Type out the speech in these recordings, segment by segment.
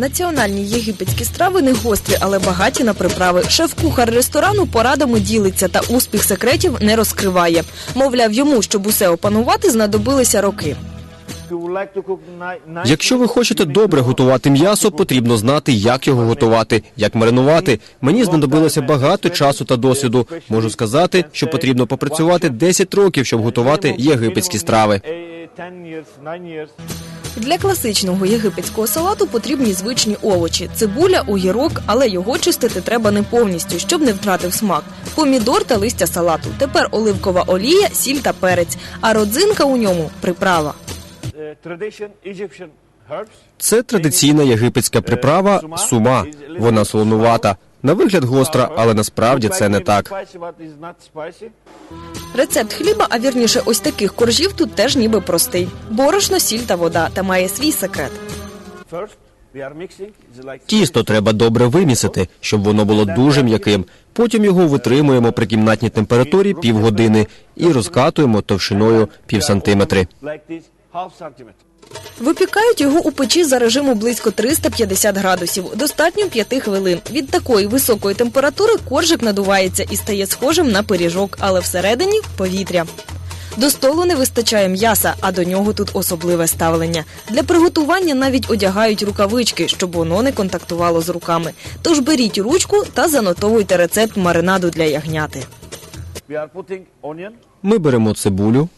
Національні єгипетські страви не гострі, але багаті на приправи. Шеф-кухар ресторану порадами ділиться та успіх секретів не розкриває. Мовляв, йому, щоб усе опанувати, знадобилися роки. Якщо ви хочете добре готувати м'ясо, потрібно знати, як його готувати, як маринувати. Мені знадобилося багато часу та досвіду. Можу сказати, що потрібно попрацювати 10 років, щоб готувати єгипетські страви. Для класичного єгипетського салату потрібні звичні овочі: цибуля, огірок, але його чистити треба не повністю, щоб не втратив смак. Помідор та листя салату. Тепер оливкова олія, сіль та перець. А родзинка у ньому приправа. Це традиційна єгипетська приправа сума. Вона солонувата. На вигляд гостра, але насправді це не так. Рецепт хліба, а вірніше, ось таких коржів тут теж ніби простий. Борошно, сіль та вода та має свій секрет. Тісто треба добре вимісити, щоб воно було дуже м'яким. Потім його витримуємо при кімнатній температурі півгодини і розкатуємо товщиною пів сантиметри. Випікають його у печі за режиму близько 350 градусів. Достатньо 5 хвилин. Від такої високої температури коржик надувається і стає схожим на пиріжок, але всередині повітря. До столу не вистачає м'яса, а до нього тут особливе ставлення. Для приготування навіть одягають рукавички, щоб воно не контактувало з руками. Тож беріть ручку та занотовуйте рецепт маринаду для ягняти. Ми беремо цибулю,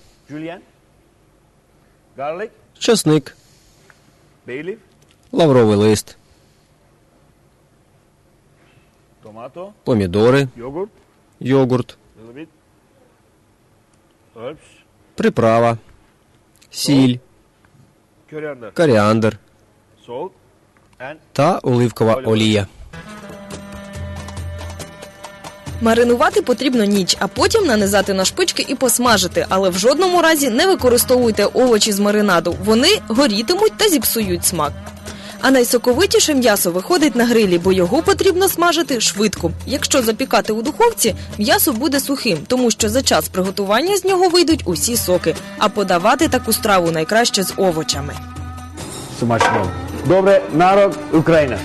часник, лавровий лист, помідори, йогурт, приправа, сіль, коріандр. Та оливкова олія. Маринувати потрібно ніч, а потім нанизати на шпички і посмажити. Але в жодному разі не використовуйте овочі з маринаду. Вони горітимуть та зіпсують смак. А найсоковитіше м'ясо виходить на грилі, бо його потрібно смажити швидко. Якщо запікати у духовці, м'ясо буде сухим, тому що за час приготування з нього вийдуть усі соки. А подавати таку страву найкраще з овочами. Смачно. Добре, народ, Україна.